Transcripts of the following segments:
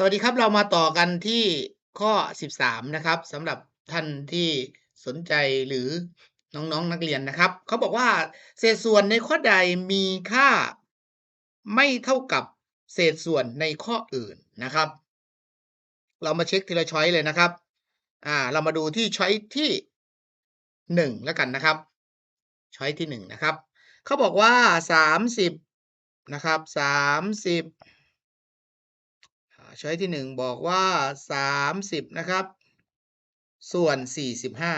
สวัสดีครับเรามาต่อกันที่ข้อ 13 นะครับสำหรับท่านที่สนใจหรือน้องๆนนักเรียนนะครับ เขาบอกว่า เศษส่วนในข้อใดมีค่าไม่เท่ากับเศษส่วนในข้ออื่นนะครับ เรามาเช็คทีละช้อยเลยนะครับอ่าเรามาดูที่ช้อยที่หนึ่งแล้วกันนะครับช้อยที่หนึ่งนะครับ เขาบอกว่าสามสิบนะครับสามสิบ ช้อยที่หนึ่งบอกว่าสามสิบนะครับ ส่วนสี่สิบห้า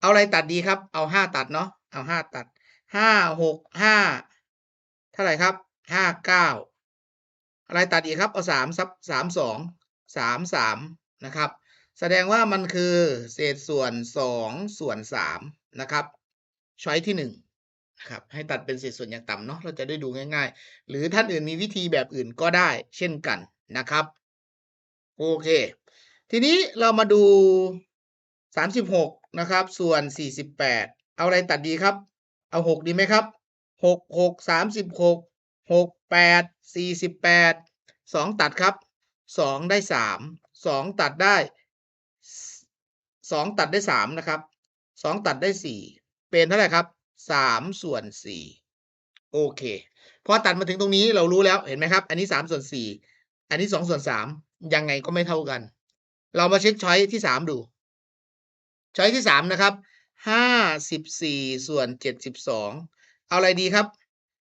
เอาอะไรตัดดีครับ เอาห้าตัดเนาะเอาห้าตัดห้าหกห้าเท่าไหร่ครับห้าเก้าอะไรตัดอีกครับ เอาสามซับสามสองสามสามนะครับ แสดงว่ามันคือเศษส่วนสองส่วนสามนะครับช้อยที่หนึ่งนะครับให้ตัดเป็นเศษส่วนอย่างต่ำเนาะเราจะได้ดูง่าย ๆ หรือท่านอื่นมีวิธีแบบอื่นก็ได้เช่นกันนะครับ โอเค ทีนี้เรามาดูสามสิบหกนะครับ ส่วนสี่สิบแปดเอาอะไรตัดดีครับ เอาหกดีไหมครับหกหกสามสิบหกหกแปดสี่สิบแปดสองตัดครับสองได้สามสองตัดได้สองตัดได้สามนะครับสองตัดได้สี่เป็นเท่าไหร่ครับสามส่วนสี่โอเค พอตัดมาถึงตรงนี้เรารู้แล้วเห็นไหมครับ อันนี้สามส่วนสี่อันนี้สองส่วนสาม ยังไงก็ไม่เท่ากัน เรามาเช็คช้อยที่สามดู ช้อยที่สามนะครับห้าสิบสี่ส่วนเจ็ดสิบสองเอาอะไรดีครับ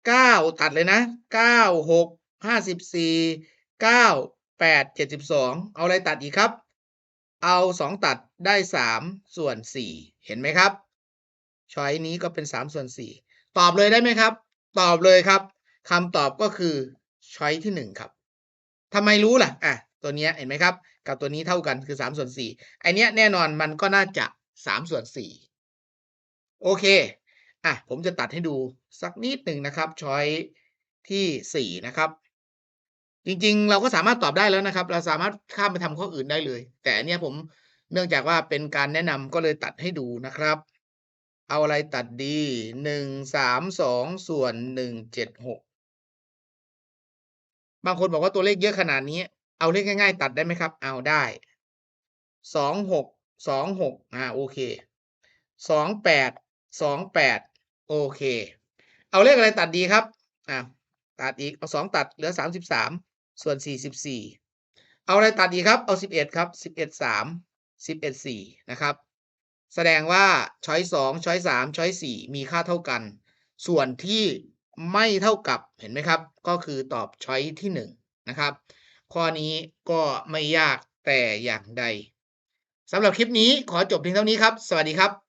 เก้าตัดเลยนะเก้าหกห้าสิบสี่เก้าแปดเจ็ดสิบสองเอาอะไรตัดอีกครับ เอาสองตัดได้สามส่วนสี่เห็นไหมครับช้อยนี้ก็เป็นสามส่วนสี่ตอบเลยได้ไหมครับ ตอบเลยครับคำตอบก็คือช้อยที่หนึ่งครับทำไมรู้ล่ะอะ ตัวเนี้ยเห็นไหมครับ กับตัวนี้เท่ากันคือสามส่วนสี่ไอเนี้ยแน่นอนมันก็น่าจะสามส่วนสี่โอเคอะผมจะตัดให้ดูสักนิดหนึ่งนะครับช้อยที่สี่นะครับ จริงๆ เราก็สามารถตอบได้แล้วนะครับ เราสามารถข้ามไปทำข้ออื่นได้เลย แต่อันเนี้ยผมเนื่องจากว่าเป็นการแนะนำก็เลยตัดให้ดูนะครับ เอาอะไรตัดดีหนึ่งสามสองส่วนหนึ่งเจ็ดหกบางคนบอกว่าตัวเลขเยอะขนาดนี้ เอาเลขง่าย ๆ ตัดได้ไหมครับ เอาได้สองหกสองหกอ่าโอเคสองแปดสองแปดโอเค เอาเลขอะไรตัดดีครับอ่าตัดอีกเอาสองตัดเหลือสามสิบสามส่วนสี่สิบสี่เอาอะไรตัดดีครับ เอาสิบเอ็ดครับสิบเอ็ดสามสิบเอ็ดสี่นะครับ แสดงว่าช้อยสองช้อยสามช้อยสี่มีค่าเท่ากัน ส่วนที่ไม่เท่ากับเห็นไหมครับ ก็คือตอบช้อยที่หนึ่งนะครับ ข้อนี้ก็ไม่ยากแต่อย่างใดสำหรับคลิปนี้ขอจบเพียงเท่านี้ครับ สวัสดีครับ